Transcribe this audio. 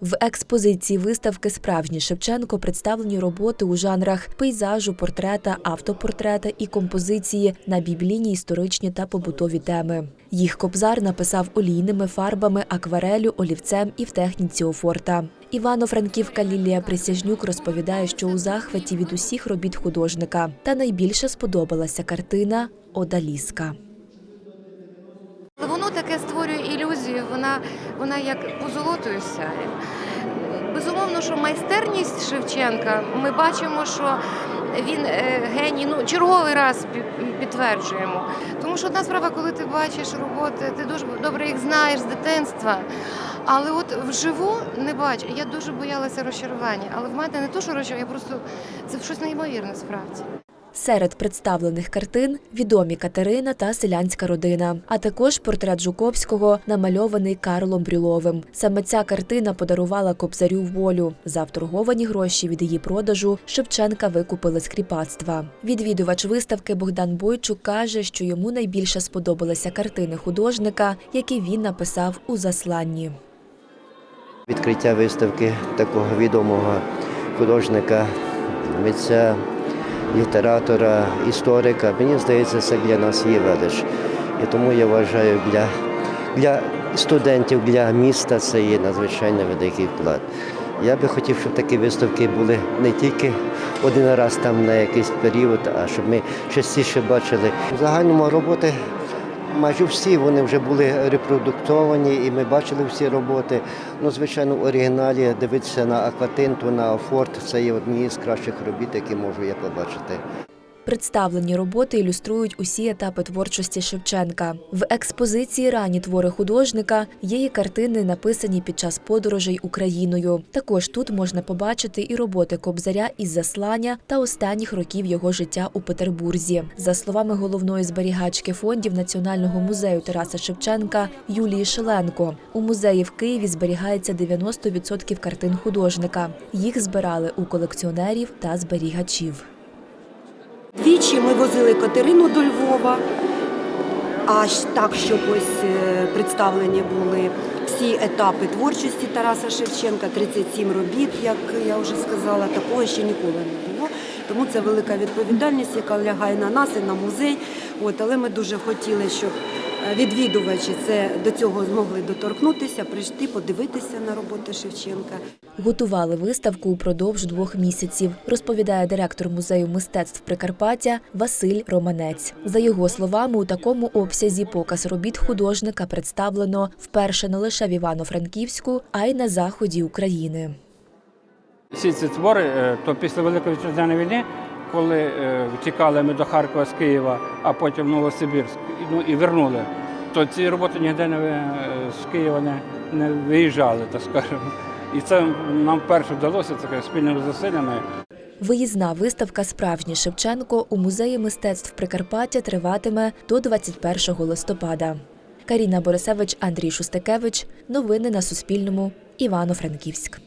В експозиції виставки Справжній Шевченко представлені роботи у жанрах пейзажу, портрета, автопортрета і композиції на біблійні, історичні та побутові теми. Їх Кобзар написав олійними фарбами, акварелю, олівцем і в техніці офорта. Івано-Франківка Лілія Присяжнюк розповідає, що у захваті від усіх робіт художника та найбільше сподобалася картина Одаліска. Воно таке створює ілюзію, вона, вона як позолотою сяє. Безумовно, що майстерність Шевченка, ми бачимо, що він е, геній, ну, черговий раз підтверджуємо. Тому що одна справа, коли ти бачиш роботи, ти дуже добре їх знаєш з дитинства. Але от вживу не бачу. Я дуже боялася розчарування. Але в мене не то, що розчарування, я просто це щось неймовірне справді. Серед представлених картин відомі Катерина та селянська родина, а також портрет Жуковського, намальований Карлом Брюловим. Саме ця картина подарувала кобзарю волю. За вторговані гроші від її продажу Шевченка викупили з кріпацтва. Відвідувач виставки Богдан Бойчук каже, що йому найбільше сподобалися картини художника, які він написав у засланні. Відкриття виставки такого відомого художника, митця, літератора, історика, мені здається, це для нас є велич. І тому я вважаю, для, для студентів, для міста це є надзвичайно великий вклад. Я би хотів, щоб такі виставки були не тільки один раз там на якийсь період, а щоб ми частіше бачили. В загальному роботи майже всі вони вже були репродуктовані, і ми бачили всі роботи. Ну, звичайно, в оригіналі дивитися на акватинту, на Форт це є одні з кращих робіт, які можу я побачити. Представлені роботи ілюструють усі етапи творчості Шевченка. В експозиції ранні твори художника є і картини, написані під час подорожей Україною. Також тут можна побачити і роботи Кобзаря із заслання та останніх років його життя у Петербурзі. За словами головної зберігачки фондів Національного музею Тараса Шевченка Юлії Шеленко, у музеї в Києві зберігається 90% картин художника. Їх збирали у колекціонерів та зберігачів. Двічі ми возили Катерину до Львова, аж так, щоб ось е, представлені були всі етапи творчості Тараса Шевченка, 37 робіт, як я вже сказала, такого ще ніколи не було. Тому це велика відповідальність, яка лягає на нас і на музей. От, але ми дуже хотіли, щоб е, відвідувачі це до цього змогли доторкнутися, прийти, подивитися на роботи Шевченка. Готували виставку упродовж двох місяців, розповідає директор музею мистецтв Прикарпаття Василь Романець. За його словами, у такому обсязі показ робіт художника представлено вперше не лише в Івано-Франківську, а й на заході України. Всі ці твори, е, то після Великої вітчизняної війни, коли е, втікали ми до Харкова з Києва, а потім в Новосибірськ, ну, і вернули, то ці роботи ніде не, е, з Києва не, не виїжджали, так скажемо. І це нам вперше вдалося таке спільними зусиллями. Виїзна виставка Справжній Шевченко у музеї мистецтв Прикарпаття триватиме до 21 листопада. Каріна Борисевич, Андрій Шустакевич. Новини на Суспільному. Івано-Франківськ.